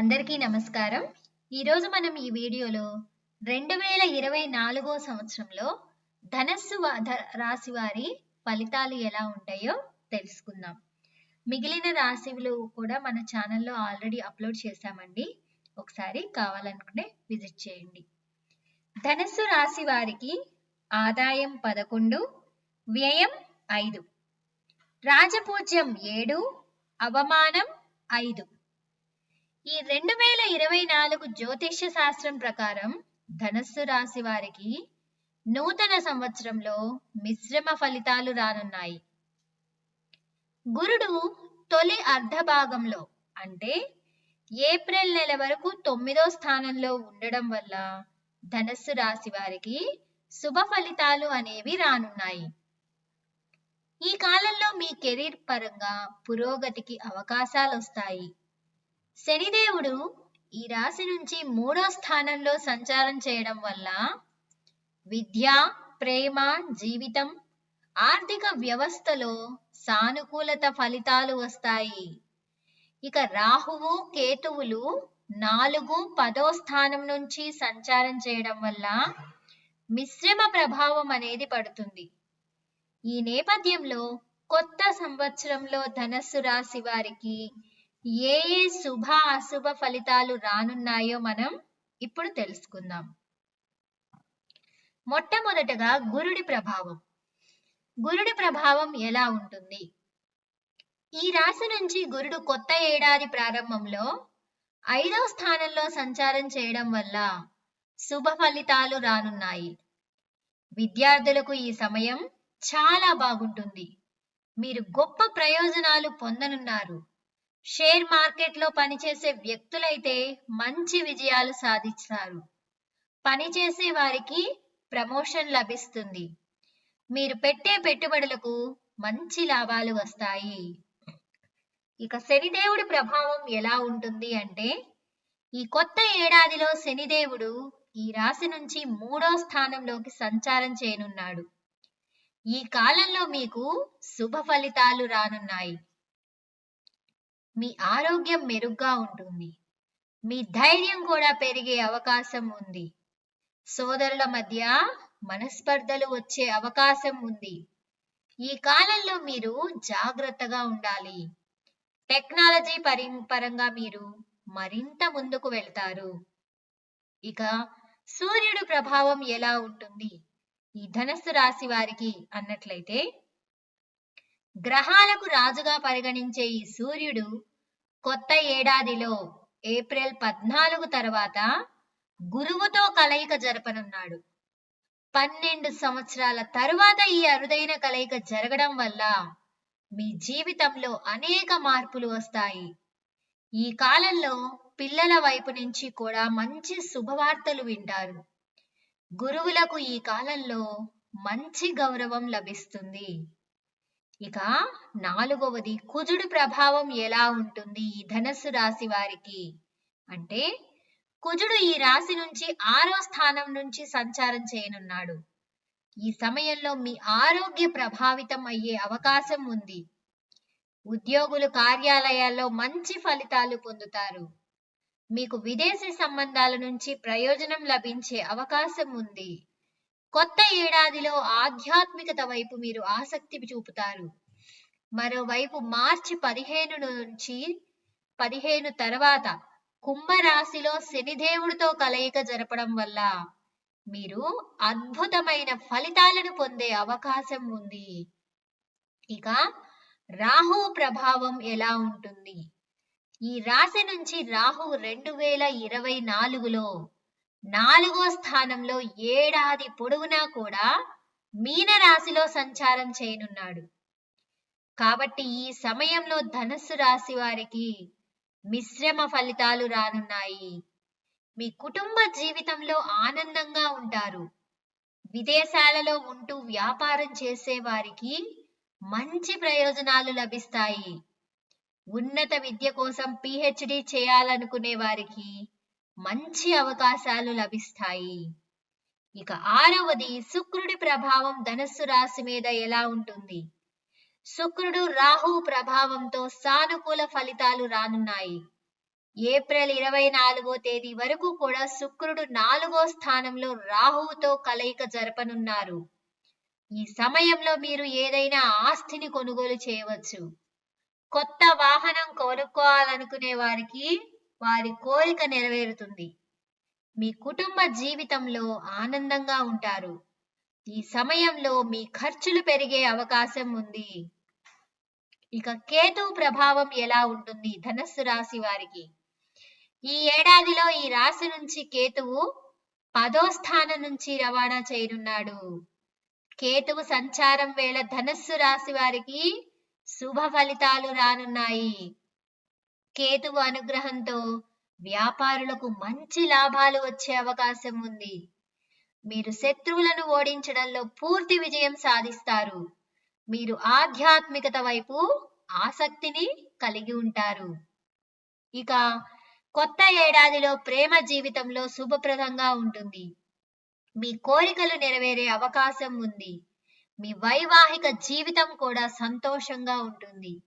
అందరికీ నమస్కారం. ఈరోజు మనం ఈ వీడియోలో రెండు వేల ఇరవై నాలుగో సంవత్సరంలో ధనస్సు రాశి వారి ఫలితాలు ఎలా ఉంటాయో తెలుసుకుందాం. మిగిలిన రాశిలు కూడా మన ఛానల్లో ఆల్రెడీ అప్లోడ్ చేశామండి. ఒకసారి కావాలనుకుంటే విజిట్ చేయండి. ధనస్సు రాశి వారికి ఆదాయం పదకొండు వ్యయం ఐదు రాజపూజ్యం ఏడు అవమానం ఐదు. ఈ రెండు వేల ఇరవై నాలుగు జ్యోతిష్య శాస్త్రం ప్రకారం ధనస్సు రాశి వారికి నూతన సంవత్సరంలో మిశ్రమ ఫలితాలు రానున్నాయి. గురుడు తొలి అర్ధ భాగంలో అంటే ఏప్రిల్ నెల వరకు తొమ్మిదో స్థానంలో ఉండడం వల్ల ధనస్సు రాశి వారికి శుభ ఫలితాలు అనేవి రానున్నాయి. ఈ కాలంలో మీ కెరీర్ పరంగా పురోగతికి అవకాశాలు వస్తాయి. శనిదేవుడు ఈ రాశి నుంచి మూడో స్థానంలో సంచారం చేయడం వల్ల విద్య ప్రేమ జీవితం ఆర్థిక వ్యవస్థలో సానుకూలత ఫలితాలు వస్తాయి. ఇక రాహువు కేతువులు నాలుగు పదో స్థానం నుంచి సంచారం చేయడం వల్ల మిశ్రమ ప్రభావం అనేది పడుతుంది. ఈ నేపథ్యంలో కొత్త సంవత్సరంలో ధనస్సు రాశి వారికి ఏ ఏ శుభ అశుభ ఫలితాలు రానున్నాయో మనం ఇప్పుడు తెలుసుకుందాం. మొట్టమొదటగా గురుడి ప్రభావం. గురుడి ప్రభావం ఎలా ఉంటుంది? ఈ రాశి నుంచి గురుడు కొత్త ఏడాది ప్రారంభంలో ఐదో స్థానంలో సంచారం చేయడం వల్ల శుభ ఫలితాలు రానున్నాయి. విద్యార్థులకు ఈ సమయం చాలా బాగుంటుంది. మీరు గొప్ప ప్రయోజనాలు పొందనున్నారు. షేర్ మార్కెట్లో పనిచేసే వ్యక్తులైతే మంచి విజయాలు సాధిస్తారు. పనిచేసే వారికి ప్రమోషన్ లభిస్తుంది. మీరు పెట్టే పెట్టుబడులకు మంచి లాభాలు వస్తాయి. ఇక శనిదేవుడి ప్రభావం ఎలా ఉంటుంది అంటే ఈ కొత్త ఏడాదిలో శనిదేవుడు ఈ రాశి నుంచి మూడో స్థానంలోకి సంచారం చేయనున్నాడు. ఈ కాలంలో మీకు శుభ ఫలితాలు రానున్నాయి. మీ ఆరోగ్యం మెరుగ్గా ఉంటుంది. మీ ధైర్యం కూడా పెరిగే అవకాశం ఉంది. సోదరుల మధ్య మనస్పర్ధలు వచ్చే అవకాశం ఉంది. ఈ కాలంలో మీరు జాగ్రత్తగా ఉండాలి. టెక్నాలజీ పరి పరంగా మీరు మరింత ముందుకు వెళ్తారు. ఇక సూర్యుడు ప్రభావం ఎలా ఉంటుంది? ఈ ధనస్సు రాశి వారికి అన్నట్లయితే గ్రహాలకు రాజుగా పరిగణించే ఈ సూర్యుడు కొత్త ఏడాదిలో ఏప్రిల్ పద్నాలుగు తర్వాత గురువుతో కలయిక జరపనున్నాడు. పన్నెండు సంవత్సరాల తరువాత ఈ అరుదైన కలయిక జరగడం వల్ల మీ జీవితంలో అనేక మార్పులు వస్తాయి. ఈ కాలంలో పిల్లల వైపు నుంచి కూడా మంచి శుభవార్తలు వింటారు. గురువులకు ఈ కాలంలో మంచి గౌరవం లభిస్తుంది. ఇక నాలుగవది కుజుడు ప్రభావం ఎలా ఉంటుంది ఈ ధనస్సు రాశి వారికి? అంటే కుజుడు ఈ రాశి నుంచి ఆరో స్థానం నుంచి సంచారం చేయనున్నాడు. ఈ సమయంలో మీ ఆరోగ్య ప్రభావితం అయ్యే అవకాశం ఉంది. ఉద్యోగులు కార్యాలయాల్లో మంచి ఫలితాలు పొందుతారు. మీకు విదేశీ సంబంధాల నుంచి ప్రయోజనం లభించే అవకాశం ఉంది. కొత్త ఏడాదిలో ఆధ్యాత్మికత వైపు మీరు ఆసక్తి చూపుతారు. మరోవైపు మార్చి పదిహేను నుంచి పదిహేను తర్వాత కుంభరాశిలో శనిదేవుడితో కలయిక జరపడం వల్ల మీరు అద్భుతమైన ఫలితాలను పొందే అవకాశం ఉంది. ఇక రాహు ప్రభావం ఎలా ఉంటుంది? ఈ రాశి నుంచి రాహు రెండు వేల ఇరవై నాలుగులో నాలుగో స్థానంలో ఏడాది పొడవునా కూడా మీనరాశిలో సంచారం చేయనున్నాడు. కాబట్టి ఈ సమయంలో ధనస్సు రాశి వారికి మిశ్రమ ఫలితాలు రానున్నాయి. మీ కుటుంబ జీవితంలో ఆనందంగా ఉంటారు. విదేశాలలో ఉంటూ వ్యాపారం చేసే వారికి మంచి ప్రయోజనాలు లభిస్తాయి. ఉన్నత విద్య కోసం పిహెచ్డి చేయాలనుకునే వారికి మంచి అవకాశాలు లభిస్తాయి. ఇక ఆరవది శుక్రుడి ప్రభావం ధనస్సు రాశి మీద ఎలా ఉంటుంది? శుక్రుడు రాహు ప్రభావంతో సానుకూల ఫలితాలు రానున్నాయి. ఏప్రిల్ ఇరవై నాలుగో తేదీ వరకు కూడా శుక్రుడు నాలుగో స్థానంలో రాహువుతో కలయిక జరపనున్నారు. ఈ సమయంలో మీరు ఏదైనా ఆస్తిని కొనుగోలు చేయవచ్చు. కొత్త వాహనం కొనుక్కోవాలనుకునే వారికి వారి కోరిక నెరవేరుతుంది. మీ కుటుంబ జీవితంలో ఆనందంగా ఉంటారు. ఈ సమయంలో మీ ఖర్చులు పెరిగే అవకాశం ఉంది. ఇక కేతు ప్రభావం ఎలా ఉంటుంది ధనస్సు రాశి వారికి? ఈ ఏడాదిలో ఈ రాశి నుంచి కేతువు పదో స్థానం నుంచి రవాణా చేయనున్నాడు. కేతువు సంచారం వేళ ధనస్సు రాశి వారికి శుభ ఫలితాలు రానున్నాయి. కేతువు అనుగ్రహంతో వ్యాపారులకు మంచి లాభాలు వచ్చే అవకాశం ఉంది. మీరు శత్రువులను ఓడించడంలో పూర్తి విజయం సాధిస్తారు. మీరు ఆధ్యాత్మికత వైపు ఆసక్తిని కలిగి ఉంటారు. ఇక కొత్త ఏడాదిలో ప్రేమ జీవితంలో శుభప్రదంగా ఉంటుంది. మీ కోరికలు నెరవేరే అవకాశం ఉంది. మీ వైవాహిక జీవితం కూడా సంతోషంగా ఉంటుంది.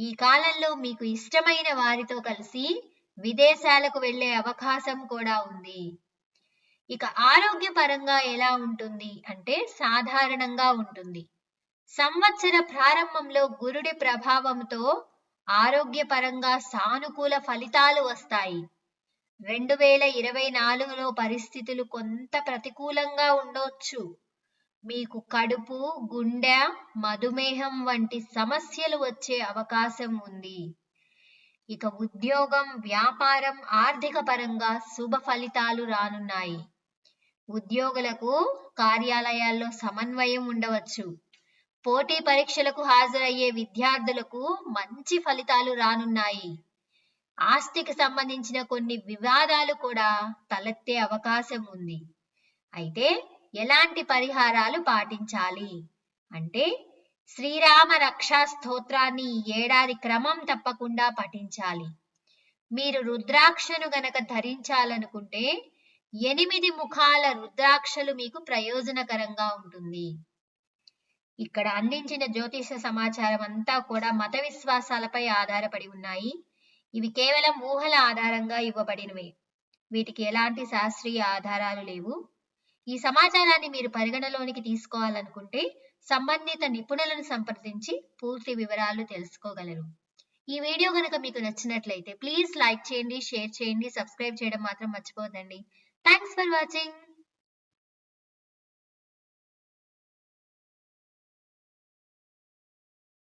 ఈ కాలంలో మీకు ఇష్టమైన వారితో కలిసి విదేశాలకు వెళ్ళే అవకాశం కూడా ఉంది. ఇక ఆరోగ్యపరంగా ఎలా ఉంటుంది అంటే సాధారణంగా ఉంటుంది. సంవత్సర ప్రారంభంలో గురుడి ప్రభావంతో ఆరోగ్యపరంగా సానుకూల ఫలితాలు వస్తాయి. రెండు వేల ఇరవై నాలుగులో పరిస్థితులు కొంత ప్రతికూలంగా ఉండొచ్చు. మీకు కడుపు గుండె మధుమేహం వంటి సమస్యలు వచ్చే అవకాశం ఉంది. ఇక ఉద్యోగం వ్యాపారం ఆర్థిక పరంగా శుభ ఫలితాలు రానున్నాయి. ఉద్యోగులకు కార్యాలయాల్లో సమన్వయం ఉండవచ్చు. పోటీ పరీక్షలకు హాజరయ్యే విద్యార్థులకు మంచి ఫలితాలు రానున్నాయి. ఆస్తికి సంబంధించిన కొన్ని వివాదాలు కూడా తలెత్తే అవకాశం ఉంది. అయితే ఎలాంటి పరిహారాలు పాటించాలి? అంటే శ్రీరామ రక్షా స్తోత్రాన్ని ఏడాది క్రమం తప్పకుండా పఠించాలి. మీరు రుద్రాక్షను గనక ధరించాలనుకుంటే ఎనిమిది ముఖాల రుద్రాక్షలు మీకు ప్రయోజనకరంగా ఉంటుంది. ఇక్కడ అందించిన జ్యోతిష సమాచారం అంతా కూడా మత విశ్వాసాలపై ఆధారపడి ఉన్నాయి. ఇవి కేవలం ఊహల ఆధారంగా ఇవ్వబడినవే. వీటికి ఎలాంటి శాస్త్రీయ ఆధారాలు లేవు. ఈ సమాచారాన్ని మీరు పరిగణలోనికి తీసుకోవాలనుకుంటే సంబంధిత నిపుణులను సంప్రదించి పూర్తి వివరాలు తెలుసుకోగలరు. ఈ వీడియో కనుక మీకు నచ్చినట్లయితే ప్లీజ్ లైక్ చేయండి షేర్ చేయండి సబ్స్క్రైబ్ చేయడం మాత్రం మర్చిపోదండి థ్యాంక్స్ ఫర్ వాచింగ్.